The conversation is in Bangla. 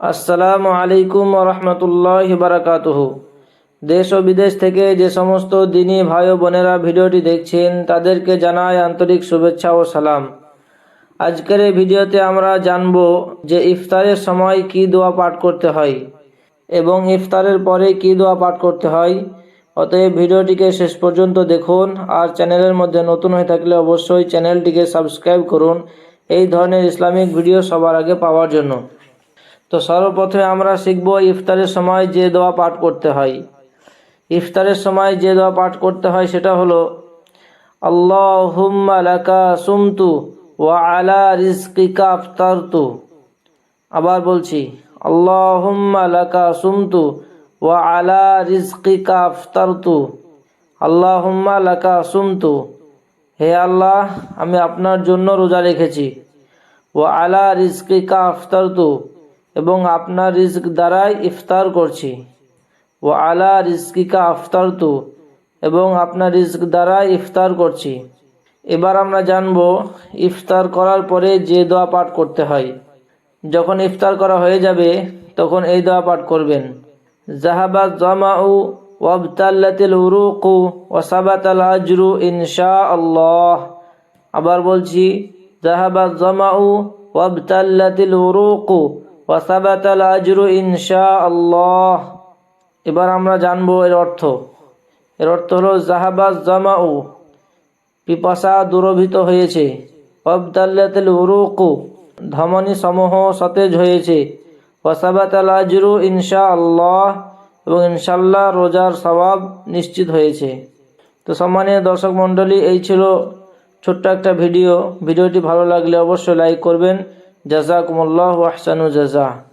আসসালামু আলাইকুম রহমতুল্লাহ বারাকাতুহ। দেশ ও বিদেশ থেকে যে সমস্ত দিনী ভাই ও বোনেরা ভিডিওটি দেখছেন, তাদেরকে জানাই আন্তরিক শুভেচ্ছা ও সালাম। আজকের এই ভিডিওতে আমরা জানব যে ইফতারের সময় কি দোয়া পাঠ করতে হয় এবং ইফতারের পরে কি দোয়া পাঠ করতে হয়। অতএব ভিডিওটিকে শেষ পর্যন্ত দেখুন আর চ্যানেলের মধ্যে নতুন হয়ে থাকলে অবশ্যই চ্যানেলটিকে সাবস্ক্রাইব করুন। এই ধরনের ইসলামিক ভিডিও সবার আগে পাওয়ার জন্য। তো সর্বপ্রথমে আমরা শিখব ইফতারের সময় যে দোয়া পাঠ করতে হয়। ইফতারের সময় যে দোয়া পাঠ করতে হয় সেটা হলো, আল্লাহুম্মা লাকা সুমতু ওয়া আলা রিজকিকা আফতারতু। আবার বলছি, আল্লাহুম্মা লাকা সুমতু ওয়া আলা রিজকিকা আফতারতু। আল্লাহুম্মা লাকা সুমতু। হে আল্লাহ, আমি আপনার জন্য রোজা রেখেছি। ও আলা রিজকিকা আফতারতু। এবং আপনার রিস্ক দ্বারাই ইফতার করছি। ও আলা রিজকিকা আফতারতু, এবং আপনার রিস্ক দ্বারাই ইফতার করছি। এবার আমরা জানব ইফতার করার পরে যে দোয়া পাঠ করতে হয়। যখন ইফতার করা হয়ে যাবে, তখন এই দোয়া পাঠ করবেন। জাহাবা জামাউ ওয়াবতাল্লাতিল উরুকু ওয়াসাবাতাল আজরু ইনশা আল্লাহ আবার বলছি জাহাবা জামাউ ওয়াবতাল্লাতিল উরুকু ওয়াসাবাতাল আজরু ইনশা আল্লাহ এবার আমরা জানব এর অর্থ। এর অর্থ হলো জাহাবাজ জামাউ, পিপাসা দুরভিত হয়েছে। অবদাল্লাতিল উরুকু, ধমনী সমূহ সতেজ হয়েছে। ওয়াসাবাতাল আজরু ইনশা আল্লাহ এবং ইনশাল্লাহ রোজার স্বভাব নিশ্চিত হয়েছে। তো সম্মানীয় দর্শক মণ্ডলী, এই ছিল ছোট্ট একটা ভিডিও। ভিডিওটি ভালো লাগলে অবশ্যই লাইক করবেন। جزاكم الله أحسن جزاء.